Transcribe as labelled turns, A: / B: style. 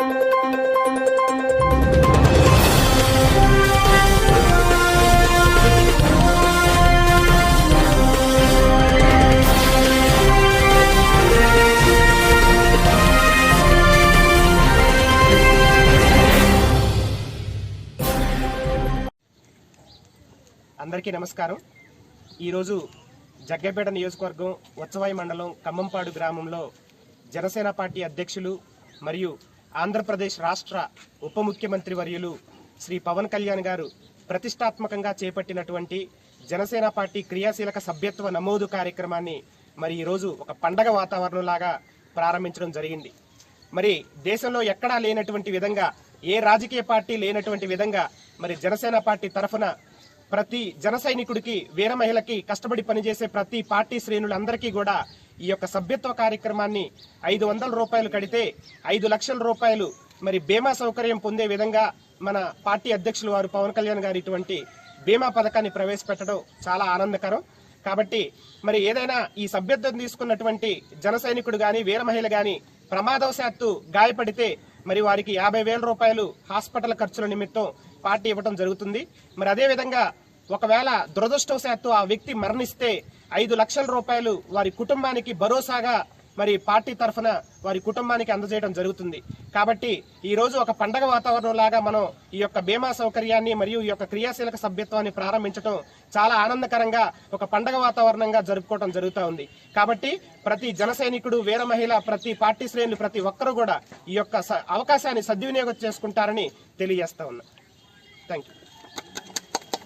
A: అందరికీ నమస్కారం. ఈరోజు జగ్గపేట నియోజకవర్గం ఉత్సవాయి మండలం ఖమ్మంపాడు గ్రామంలో జనసేన పార్టీ అధ్యక్షులు మరియు ఆంధ్రప్రదేశ్ రాష్ట్ర ఉప ముఖ్యమంత్రి వర్యులు శ్రీ పవన్ కళ్యాణ్ గారు ప్రతిష్టాత్మకంగా చేపట్టినటువంటి జనసేన పార్టీ క్రియాశీలక సభ్యత్వ నమోదు కార్యక్రమాన్ని మరి ఈరోజు ఒక పండగ వాతావరణంలాగా ప్రారంభించడం జరిగింది. మరి దేశంలో ఎక్కడా లేనటువంటి విధంగా ఏ రాజకీయ పార్టీ లేనటువంటి విధంగా మరి జనసేన పార్టీ తరఫున ప్రతి జన సైనికుడికి వీర మహిళకి కష్టపడి పనిచేసే ప్రతి పార్టీ శ్రేణులందరికీ కూడా ఈ యొక్క సభ్యత్వ కార్యక్రమాన్ని ఐదు వందల రూపాయలు కడితే ఐదు లక్షల రూపాయలు. మరి బీమా సౌకర్యం పొందే విధంగా మన పార్టీ అధ్యక్షులు వారు పవన్ కళ్యాణ్ గారు ఇటువంటి బీమా పథకాన్ని ప్రవేశపెట్టడం చాలా ఆనందకరం. కాబట్టి మరి ఏదైనా ఈ సభ్యత్వం తీసుకున్నటువంటి జన సైనికుడు కానీ వీర మహిళ కానీ ప్రమాదవశాత్తు గాయపడితే మరి వారికి యాభై వేల రూపాయలు హాస్పిటల్ ఖర్చుల నిమిత్తం పార్టీ ఇవ్వడం జరుగుతుంది. మరి అదే విధంగా ఒకవేళ దురదృష్టవశాత్తు ఆ వ్యక్తి మరణిస్తే ఐదు లక్షల రూపాయలు వారి కుటుంబానికి భరోసాగా మరి పార్టీ తరఫున వారి కుటుంబానికి అందజేయడం జరుగుతుంది. కాబట్టి ఈ రోజు ఒక పండగ వాతావరణం లాగా మనం ఈ యొక్క బీమా సౌకర్యాన్ని మరియు ఈ యొక్క క్రియాశీలక సభ్యత్వాన్ని ప్రారంభించడం చాలా ఆనందకరంగా ఒక పండగ వాతావరణంగా జరుపుకోవడం జరుగుతూ ఉంది. కాబట్టి ప్రతి జన సైనికుడు వీర మహిళ ప్రతి పార్టీ శ్రేణులు ప్రతి ఒక్కరూ కూడా ఈ యొక్క స- అవకాశాన్ని సద్వినియోగం చేసుకుంటారని తెలియజేస్తా ఉన్నా. Thank you